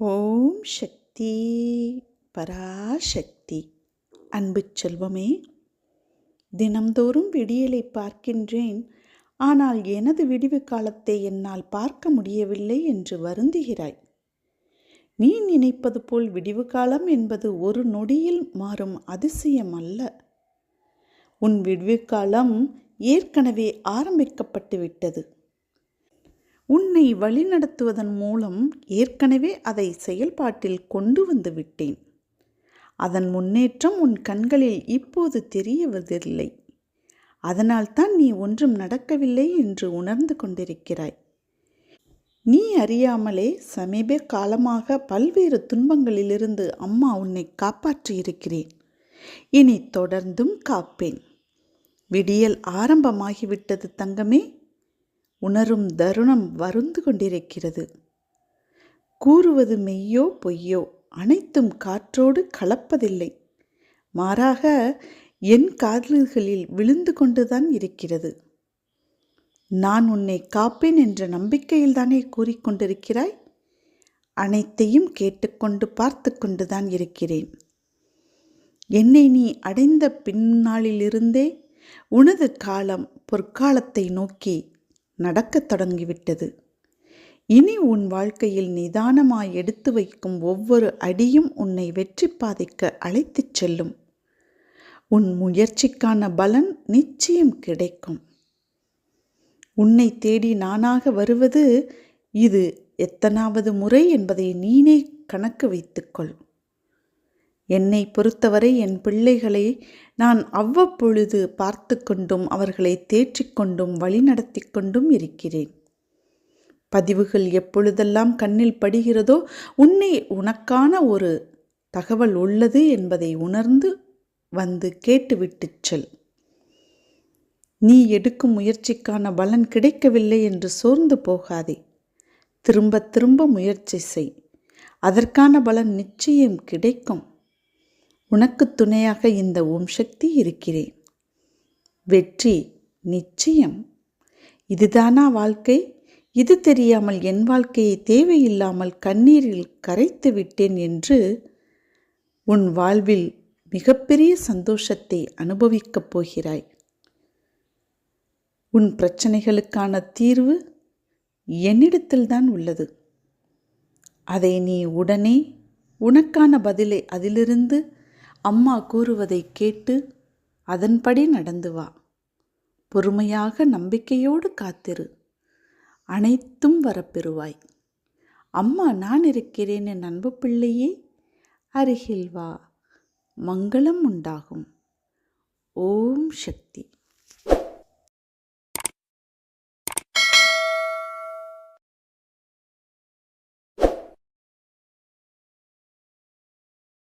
ஓம் சக்தி பராசக்தி. அன்பு செல்வமே தினம்தோறும் விடியலை பார்க்கின்றேன். ஆனால் எனது விடிவு காலத்தை என்னால் பார்க்க முடியவில்லை என்று வருந்துகிறாய். நீ நினைப்பது போல் விடிவு காலம் என்பது ஒரு நொடியில் மாறும் அதிசயம் அல்ல. உன் விடிவு காலம் ஏற்கனவே ஆரம்பிக்கப்பட்டு விட்டது. உன்னை வழிநடத்துவதன் மூலம் ஏற்கனவே அதை செயல்பாட்டில் கொண்டு வந்து விட்டேன். அதன் முன்னேற்றம் உன் கண்களில் இப்போது தெரியவதில்லை. அதனால்தான் நீ ஒன்றும் நடக்கவில்லை என்று உணர்ந்து கொண்டிருக்கிறாய். நீ அறியாமலே சமீப காலமாக பல்வேறு துன்பங்களிலிருந்து அம்மா உன்னை காப்பாற்றியிருக்கிறேன் இனி தொடர்ந்தும் காப்பேன். விடியல் ஆரம்பமாகிவிட்டது தங்கமே. உணரும் தருணம் வருந்து கொண்டிருக்கிறது. கூறுவது மெய்யோ பொய்யோ அனைத்தும் காற்றோடு கலப்பதில்லை. மாறாக என் காதல்களில் விழுந்து கொண்டுதான் இருக்கிறது. நான் உன்னை காப்பேன் என்ற நம்பிக்கையில்தானே கூறிக்கொண்டிருக்கிறாய் அனைத்தையும் கேட்டுக்கொண்டு பார்த்து கொண்டுதான் இருக்கிறேன். என்னை நீ அடைந்த பின்னாளிலிருந்தே உனது காலம் பொற்காலத்தை நோக்கி நடக்கத் தொடங்கிவிட்டது. இனி உன் வாழ்க்கையில் நிதானமாய் எடுத்து வைக்கும் ஒவ்வொரு அடியும் உன்னை வெற்றி பாதைக்கு அழைத்துச் செல்லும். உன் முயற்சிக்கான பலன் நிச்சயம் கிடைக்கும். உன்னை தேடி நானாக வருவது இது எத்தனாவது முறை என்பதை நீனே கணக்கு வைத்துக்கொள் என்னை பொறுத்தவரை என் பிள்ளைகளை நான் அவ்வப்பொழுது பார்த்து கொண்டும் அவர்களை தேற்றிக்கொண்டும் வழிநடத்தி கொண்டும் இருக்கிறேன். பதிவுகள் எப்பொழுதெல்லாம் கண்ணில் படுகிறதோ உன்னை உனக்கான ஒரு தகவல் உள்ளது என்பதை உணர்ந்து வந்து கேட்டுவிட்டுச் செல். நீ எடுக்கும் முயற்சிக்கான பலன் கிடைக்கவில்லை என்று சோர்ந்து போகாதே. திரும்ப திரும்ப முயற்சி செய். அதற்கான பலன் நிச்சயம் கிடைக்கும். உனக்கு துணையாக இந்த ஓம் சக்தி இருக்கிறேன். வெற்றி நிச்சயம். இதுதானா வாழ்க்கை? இது தெரியாமல் என் வாழ்க்கையை தேவையில்லாமல் கண்ணீரில் கரைத்து விட்டேன் என்று உன் வாழ்வில் மிகப்பெரிய சந்தோஷத்தை அனுபவிக்கப் போகிறாய். உன் பிரச்சனைகளுக்கான தீர்வு என்னிடத்தில்தான் உள்ளது. அதை நீ உடனே உனக்கான பதிலை அதிலிருந்து அம்மா கூறுவதை கேட்டு அதன்படி நடந்து வா. பொறுமையாக நம்பிக்கையோடு காத்திரு. அனைத்தும் வரப்பெறுவாய். அம்மா நான் இருக்கிறேன் என் அன்பு பிள்ளையே அருகில் வா. மங்களம் உண்டாகும். ஓம் சக்தி.